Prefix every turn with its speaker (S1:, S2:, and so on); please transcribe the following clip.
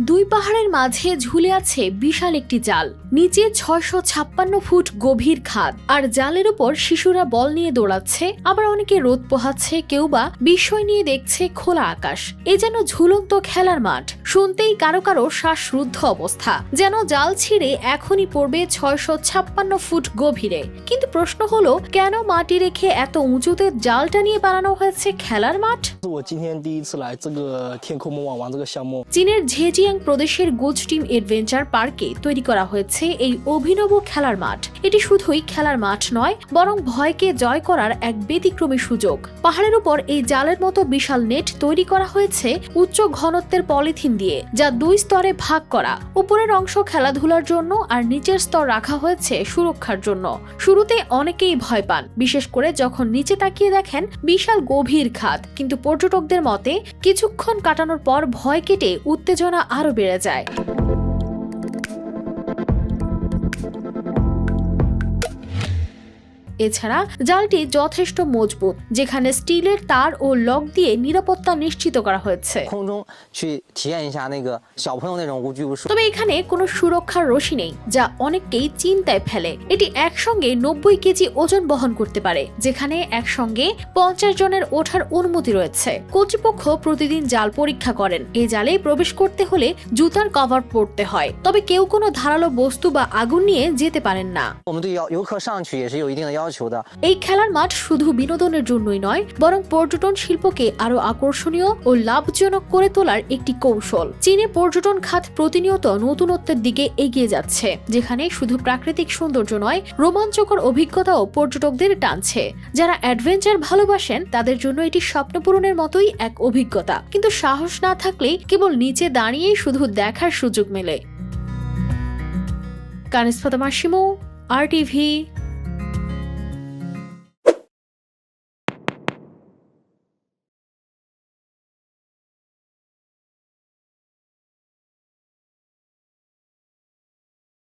S1: দুই পাহাড়ের মাঝে ঝুলে আছে বিশাল একটি জাল। নিচে ছয়শো ছাপ্পান্ন ফুট গভীর খাদ। আর জালের উপর শিশুরা বল নিয়ে দৌড়াচ্ছে আবার অনেকে রোদ পোহাচ্ছে কেউ বা বিস্ময় নিয়ে দেখছে খোলা আকাশ। এ যেন ঝুলন্ত খেলার মাঠ। শুনতেই কারও কারও শ্বাসরুদ্ধ অবস্থা। যেন জাল ছিঁড়ে এখনই পড়বে ছয়শো ছাপ্পান্ন ফুট গভীরে। কিন্তু প্রশ্ন হলো কেন মাটি রেখে এত উঁচুতে জালটা নিয়ে বানানো হয়েছে খেলার মাঠ?
S2: চীনের 是我
S1: চিয়াং প্রদেশের গোজ টিম এডভেঞ্চার পার্কে তৈরি করা হয়েছে এই অভিনব খেলার মাঠ। এটি শুধুই খেলার মাঠ নয়, বরং ভয়কে জয় করার এক ব্যতিক্রমী সুযোগ। পাহাড়ের উপর এই জালের মতো বিশাল নেট তৈরি করা হয়েছে উচ্চ ঘনত্বের পলিথিন দিয়ে, যা দুই স্তরে ভাগ করা। উপরের অংশ খেলাধুলার জন্য আর নিচের স্তর রাখা হয়েছে সুরক্ষার জন্য। শুরুতে অনেকেই ভয় পান, বিশেষ করে যখন নিচে তাকিয়ে দেখেন বিশাল গভীর খাত। কিন্তু পর্যটকদের মতে, কিছুক্ষণ কাটানোর পর ভয় কেটে উত্তেজনা আরও বেড়ে যায়। এছাড়া জালটি যথেষ্ট মজবুত যেখানে স্টিলের তার ও লক দিয়ে নিরাপত্তা নিশ্চিত করা হয়েছে। তবে এখানে কোনো সুরক্ষার রশি নেই যা অনেককেই চিন্তায় ফেলে। এটি একসঙ্গে নব্বই কেজি ওজন বহন করতে পারে যেখানে একসঙ্গে পঞ্চাশ জনের ওঠার অনুমতি রয়েছে। কর্তৃপক্ষ প্রতিদিন জাল পরীক্ষা করেন। এই জালে প্রবেশ করতে হলে জুতার কভার পরতে হয়। তবে কেউ কোনো ধারালো বস্তু বা আগুন নিয়ে যেতে পারেন না।
S3: সোদা
S1: এই খেলার মাঠ শুধু বিনোদনের জন্যই নয়, বরং পর্যটন শিল্পকে আরও আকর্ষণীয় ও লাভজনক করে তোলার একটি কৌশল। চীনে পর্যটন খাত প্রতিনিয়ত নতুনত্বের দিকে এগিয়ে যাচ্ছে, যেখানে শুধু প্রাকৃতিক সৌন্দর্য নয়, রোমাঞ্চকর অভিজ্ঞতাও পর্যটকদের টানছে। যারা অ্যাডভেঞ্চার ভালোবাসেন, তাদের জন্য এটি স্বপ্নপূরণের মতোই এক অভিজ্ঞতা। কিন্তু সাহস না থাকলে কেবল নিচে দাঁড়িয়েই শুধু দেখার সুযোগ মেলে। কানিস আর টিভি